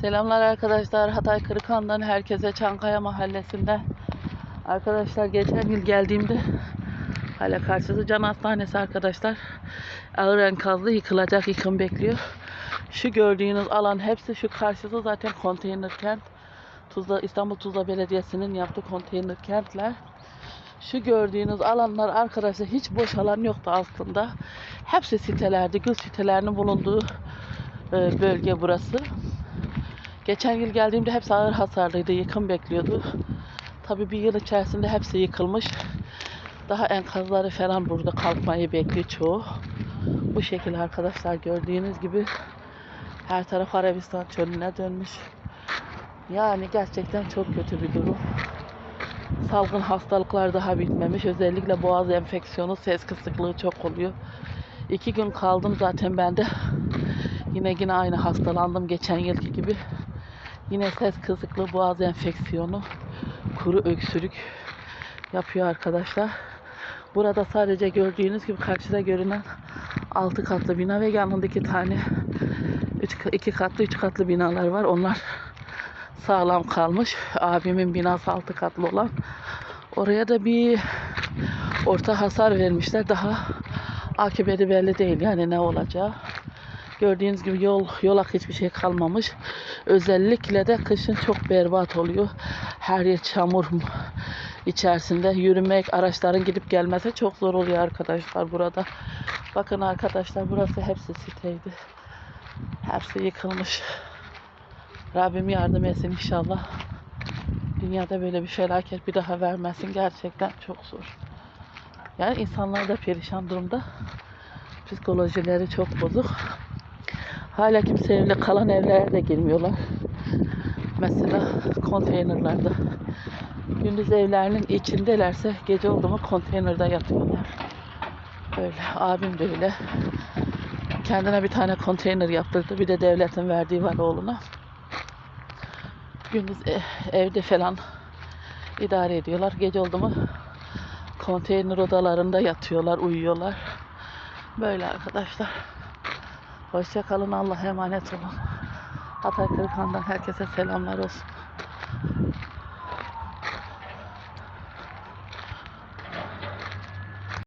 Selamlar arkadaşlar. Hatay Kırıkhan'dan herkese Çankaya Mahallesi'nden. Arkadaşlar geçen yıl geldiğimde hala karşısı can hastanesi arkadaşlar. Ağır enkazlı yıkılacak yıkım bekliyor. Şu gördüğünüz alan hepsi şu karşısı zaten konteyner kent. Tuzla, İstanbul Tuzla Belediyesi'nin yaptığı konteyner kentler. Şu gördüğünüz alanlar arkadaşlar hiç boş alan yoktu aslında. Hepsi sitelerdi. Gül sitelerinin bulunduğu e, bölge burası. Geçen yıl geldiğimde hepsi ağır hasarlıydı. Yıkım bekliyordu. Tabii bir yıl içerisinde hepsi yıkılmış. Daha enkazları falan burada kalkmayı bekliyor çoğu. Bu şekilde arkadaşlar gördüğünüz gibi her taraf Arabistan çölüne dönmüş. Yani gerçekten çok kötü bir durum. Salgın hastalıklar daha bitmemiş. Özellikle boğaz enfeksiyonu, ses kısıklığı çok oluyor. İki gün kaldım zaten ben de. Yine yine aynı hastalandım geçen yılki gibi. Yine ses kısıklığı, boğaz enfeksiyonu, kuru öksürük yapıyor arkadaşlar. Burada sadece gördüğünüz gibi karşıda görünen 6 katlı bina ve yanında iki tane 3 iki katlı 3 katlı binalar var. Onlar sağlam kalmış. Abimin binası 6 katlı olan. Oraya da bir orta hasar vermişler. Daha akıbeti belli değil. Yani ne olacağı. Gördüğünüz gibi yol yolak hiçbir şey kalmamış. Özellikle de kışın çok berbat oluyor. Her yer çamur içerisinde. Yürümek, araçların gidip gelmesi çok zor oluyor arkadaşlar burada. Bakın arkadaşlar burası hepsi siteydi. Hepsi yıkılmış. Rabbim yardım etsin inşallah. Dünyada böyle bir felaket bir daha vermesin. Gerçekten çok zor. Yani insanlar da perişan durumda. Psikolojileri çok bozuk. Hala kimse evle kalan evlere de girmiyorlar. Mesela konteynerlarda. Gündüz evlerinin içindelerse gece oldu mu konteynerde yatıyorlar. Öyle. Abim de öyle. Kendine bir tane konteyner yaptırdı. Bir de devletin verdiği var oğluna. Gündüz e- evde falan idare ediyorlar. Gece oldu mu konteyner odalarında yatıyorlar, uyuyorlar. Böyle arkadaşlar. Hoşçakalın. Allah'a emanet olun. Hatay Kırıkhan'dan herkese selamlar olsun.